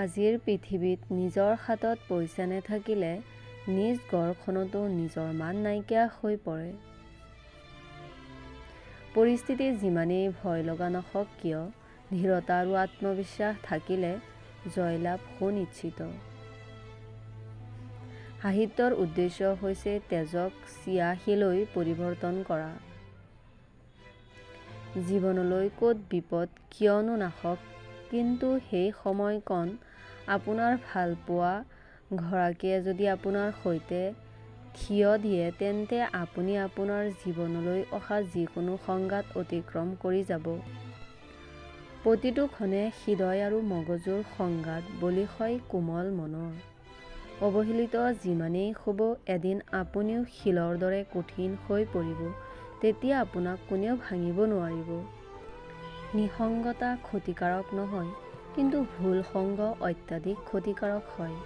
আজিৰ পৃথিৱীত নিজৰ হাতত পইচা নেথাকিলে নিজ ঘৰখনতো নিজৰ মান নাইকিয়া হৈ পৰে। পৰিস্থিতি যিমানেই ভয় লগা নহওক কিয় দৃঢ়তা আৰু আত্মবিশ্বাস থাকিলে জয়লাভ সুনিশ্চিত। সাহিত্যৰ উদ্দেশ্য হৈছে তেজক চিয়াহীলৈ পৰিৱৰ্তন কৰা। জীৱনলৈ ক'ত বিপদ কিয়নো নাহক কিন্তু সেই সময়কণ আপোনাৰ ভালপোৱা গৰাকীয়ে যদি আপোনাৰ সৈতে থিয় দিয়ে তেন্তে আপুনি আপোনাৰ জীৱনলৈ অহা যিকোনো সংঘাত অতিক্ৰম কৰি যাব। প্ৰতিটো ক্ষণে হৃদয় আৰু মগজুৰ সংঘাত বলি হয় কোমল মনৰ। অৱহেলিত যিমানেই হ'ব এদিন আপুনিও শিলৰ দৰে কঠিন হৈ পৰিব তেতিয়া আপোনাক কোনেও ভাঙিব নোৱাৰিব। নিঃসংগতা ক্ষতিকাৰক নহয় কিন্তু ভুল সংগ অত্যাধিক ক্ষতিকাৰক হয়।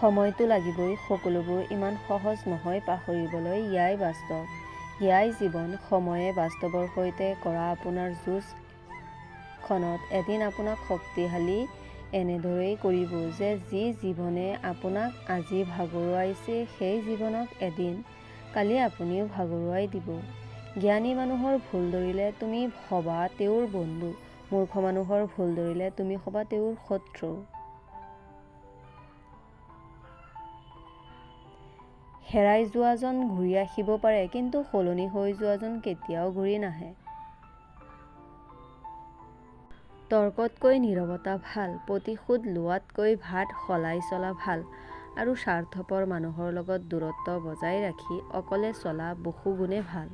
সময়টো লাগিবই সকলোবোৰ ইমান সহজ নহয় পাহৰিবলৈ এয়াই বাস্তৱ, এয়াই জীৱন সময়ে বাস্তৱৰ সৈতে কৰা আপোনাৰ যুঁজ খনত এদিন আপোনাক শক্তিশালী এনেদৰেই কৰিব যে যি জীৱনে আপোনাক আজি ভাগৰুৱাইছে সেই জীৱনক এদিন কালি আপুনিও ভাগৰুৱাই দিব। জ্ঞানী মানুহৰ ভুল ধৰিলে তুমি হবা তেওঁৰ বন্ধু মূৰ্খ মানুহৰ ভুল ধৰিলে তুমি হবা তেওঁৰ শত্ৰু। হেৰাই যোৱাজন ঘূৰি আহিব পাৰে কিন্তু সলনি হৈ যোৱাজন কেতিয়াও ঘূৰি নাহে। তৰ্কতকৈ নীৰৱতা ভাল প্ৰতিশোধ লোৱাতকৈ ভাৱ সলাই চলা ভাল আৰু স্বাৰ্থপৰ মানুহৰ লগত দূৰত্ব বজাই ৰাখি অকলে চলা বহুগুণে ভাল।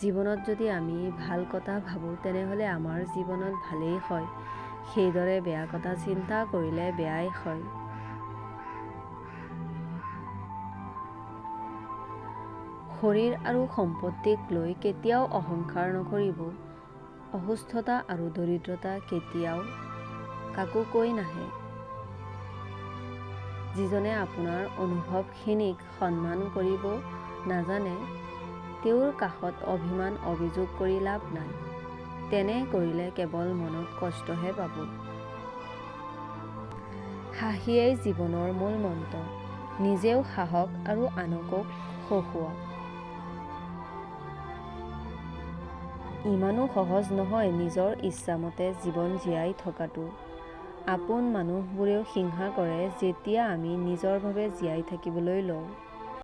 জীৱনত যদি আমি ভাল কথা ভাবো তেনেহলে আমাৰ জীৱনত ভালেই হয় সেইদৰে বেয়া কথা চিন্তা কৰিলে বেয়াই হয়। শৰীৰ আৰু সম্পত্তিক লৈ কেতিয়াও অহংকাৰ নকৰিব অসুস্থতা আৰু দৰিদ্ৰতা কেতিয়াও কাকো কৈ নাহে। যিজনে আপোনাৰ অনুভৱখিনিক সন্মান কৰিব নাজানে তেওঁৰ কাষত অভিমান অভিযোগ কৰি লাভ নাই তেনে কৰিলে কেৱল মনত কষ্টহে পাব। হাঁহিয়েই জীৱনৰ মূল মন্ত্ৰ নিজেও হাঁহক আৰু আনকো হহোঁৱাক। ইমানো সহজ নহয় নিজৰ ইচ্ছামতে জীৱন জীয়াই থকাটো। আপোন মানুহবোৰেও হিংসা কৰে যেতিয়া আমি নিজৰ ভাৱে জীয়াই থাকিবলৈ লওঁ।